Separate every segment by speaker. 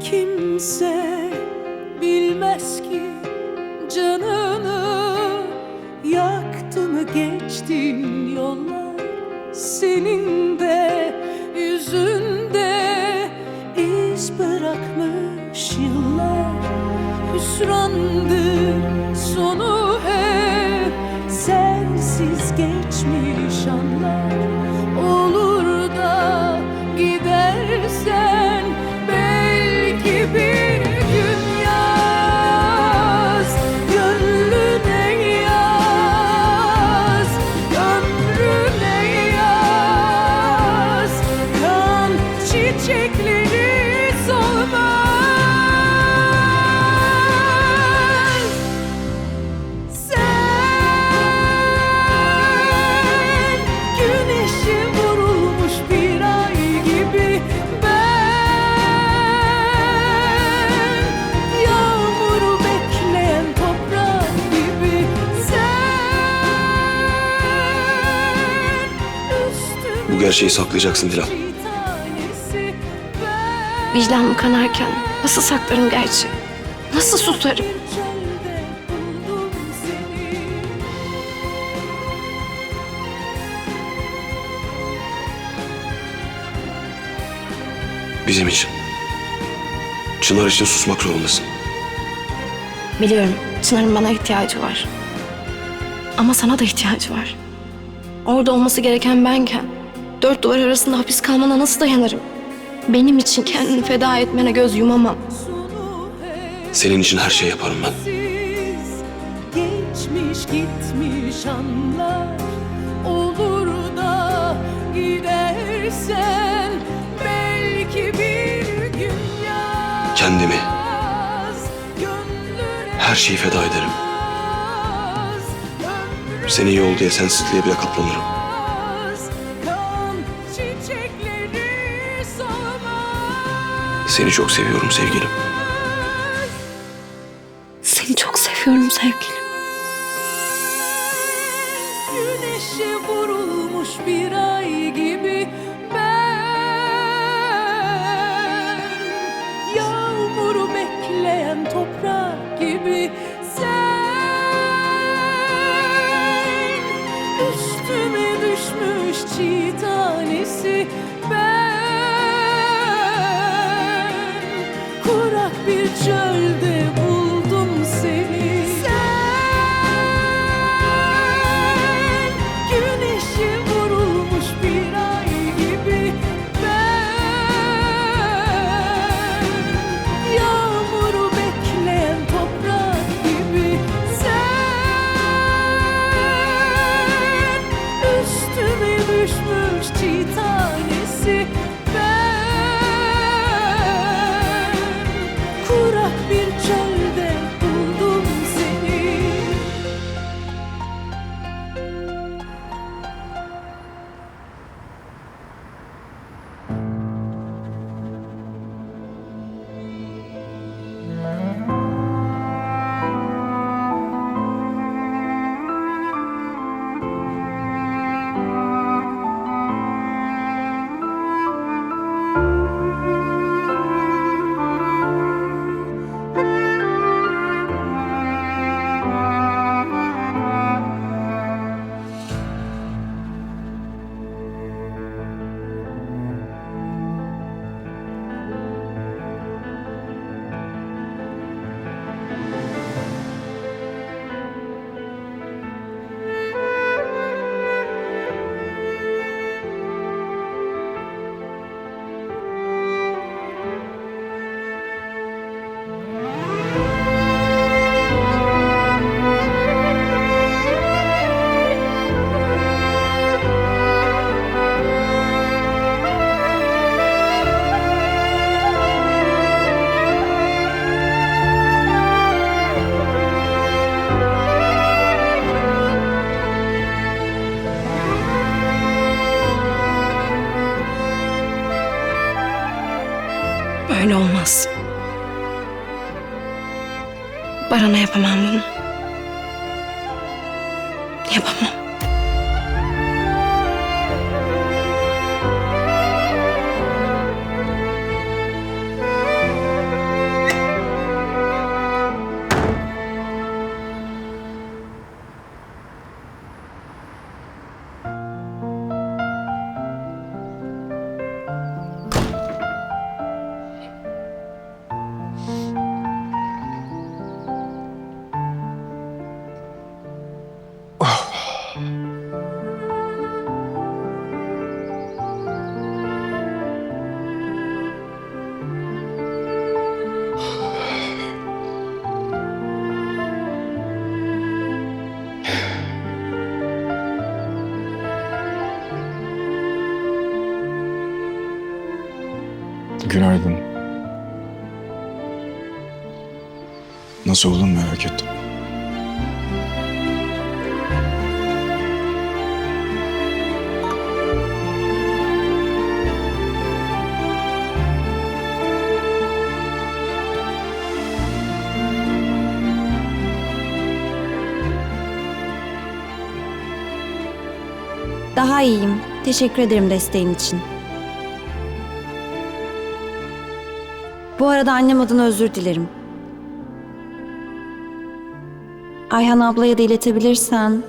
Speaker 1: Kimse bilmez ki canını geçtin yollar senin de yüzünde iz bırakmış yıllar. Hüsrandır sonu
Speaker 2: Bu gerçeği saklayacaksın Dilan.
Speaker 3: Vicdanım kanarken nasıl saklarım gerçi? Nasıl susarım?
Speaker 2: Bizim için. Çınar için susmak zorundasın.
Speaker 3: Biliyorum Çınar'ın bana ihtiyacı var. Ama sana da ihtiyacı var. Orada olması gereken benken dört duvar arasında hapis kalmana nasıl dayanırım? Benim için kendini feda etmene göz yumamam.
Speaker 2: Senin için her şey yaparım ben.
Speaker 1: geçmiş gitmiş anlar olur da gidersen belki bir gün yaz
Speaker 2: Kendimi, her şeyi feda ederim.
Speaker 1: ömrüne
Speaker 2: Senin yol diye sensizliğe bile katlanırım. Seni çok seviyorum sevgilim.
Speaker 3: Seni çok seviyorum sevgilim.
Speaker 1: Güneşe vurulmuş bir ay gibi ben Yağmuru bekleyen toprak gibi sen Üstüme düşmüş çiğ tanesi ben
Speaker 4: Olmaz.
Speaker 3: Baran'a yapamam bunu. Yapamam.
Speaker 5: Günaydın. Nasıl oldun merak ettim.
Speaker 6: Daha iyiyim. Teşekkür ederim desteğin için. Bu arada annem adına özür dilerim. Ayhan ablaya da iletebilirsen...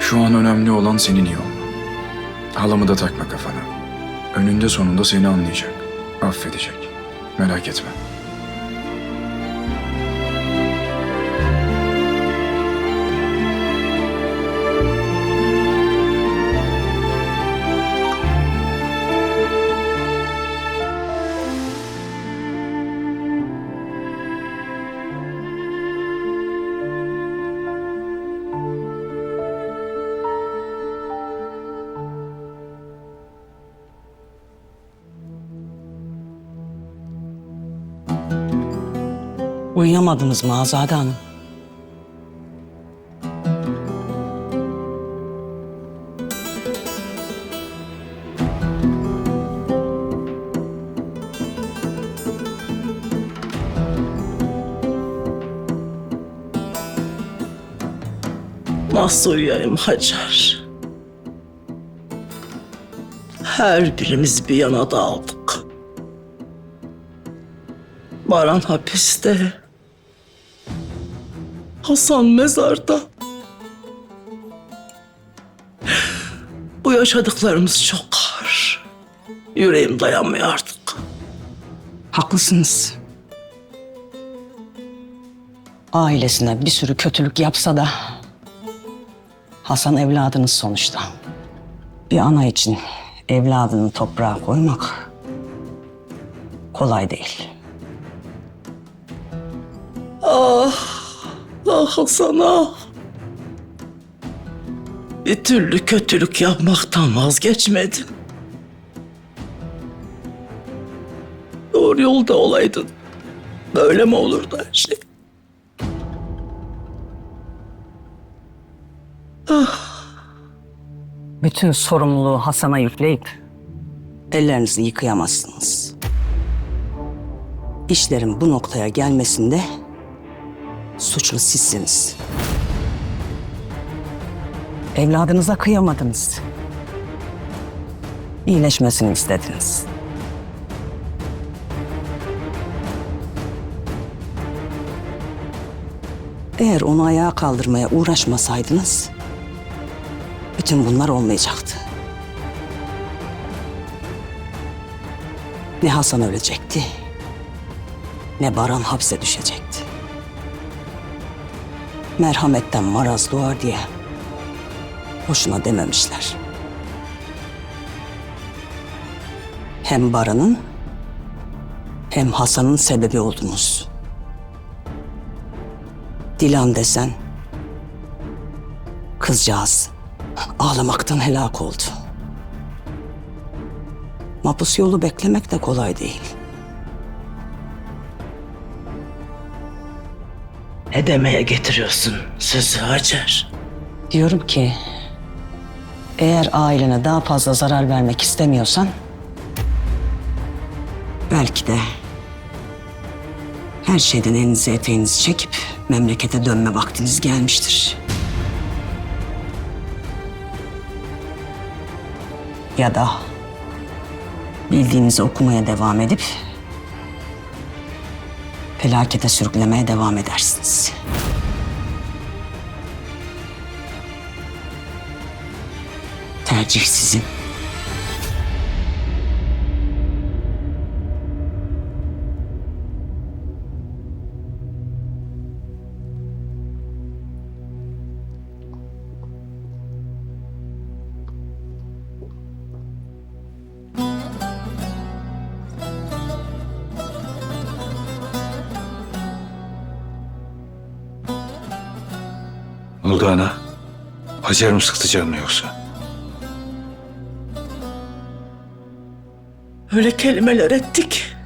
Speaker 5: Şu an önemli olan senin iyi olman. Halamı da takma kafana. Önünde sonunda seni anlayacak. Affedecek. Merak etme.
Speaker 4: Uyuyamadınız mı Azade Hanım?
Speaker 7: Nasıl uyuyayım Hacer? Her birimiz bir yana dağıldık. Baran hapiste. Hasan mezarda. Bu yaşadıklarımız çok ağır. Yüreğim dayanmıyor artık.
Speaker 4: Haklısınız. Ailesine bir sürü kötülük yapsa da Hasan evladınız sonuçta. Bir ana için evladını toprağa koymak kolay değil.
Speaker 7: Ah Hasan ah. Bir türlü kötülük yapmaktan vazgeçmedin. Doğru yolda olaydın. Böyle mi olurdu her şey?
Speaker 4: Bütün sorumluluğu Hasan'a yükleyip ellerinizi yıkayamazsınız. İşlerin bu noktaya gelmesinde suçlu sizsiniz. Evladınıza kıyamadınız. İyileşmesini istediniz. Eğer onu ayağa kaldırmaya uğraşmasaydınız bütün bunlar olmayacaktı. Ne Hasan ölecekti, ne Baran hapse düşecekti. Merhametten maraz doğar diye boşuna dememişler. Hem Baran'ın hem Hasan'ın sebebi oldunuz. Dilan desen kızcağız ağlamaktan helak oldu. Mapus yolu beklemek de kolay değil.
Speaker 7: Ne demeye getiriyorsun sözü Hacer?
Speaker 4: Diyorum ki eğer ailene daha fazla zarar vermek istemiyorsan belki de her şeyden elinizi eteğinizi çekip memlekete dönme vaktiniz gelmiştir. Ya da bildiğinizi okumaya devam edip felakete sürüklemeye devam edersiniz. Tercih sizin.
Speaker 8: Ne oldu ana? Hacer mi sıktı canını yoksa?
Speaker 7: Öyle kelimeler ettik.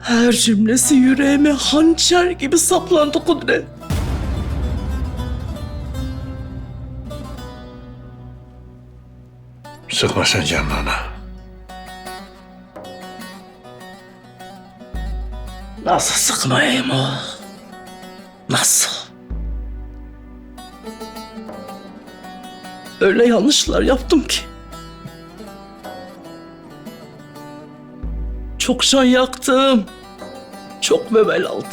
Speaker 7: Her cümlesi yüreğime hançer gibi saplandı Kudret.
Speaker 8: Sıkma sen canını ana.
Speaker 7: Nasıl sıkmayayım o? Nasıl? Öyle yanlışlar yaptım ki. Çok can yaktım. Çok bebel aldım.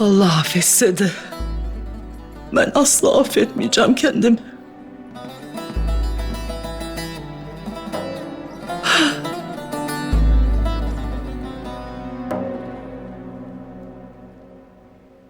Speaker 7: Allah affetse de ben asla affetmeyeceğim kendimi.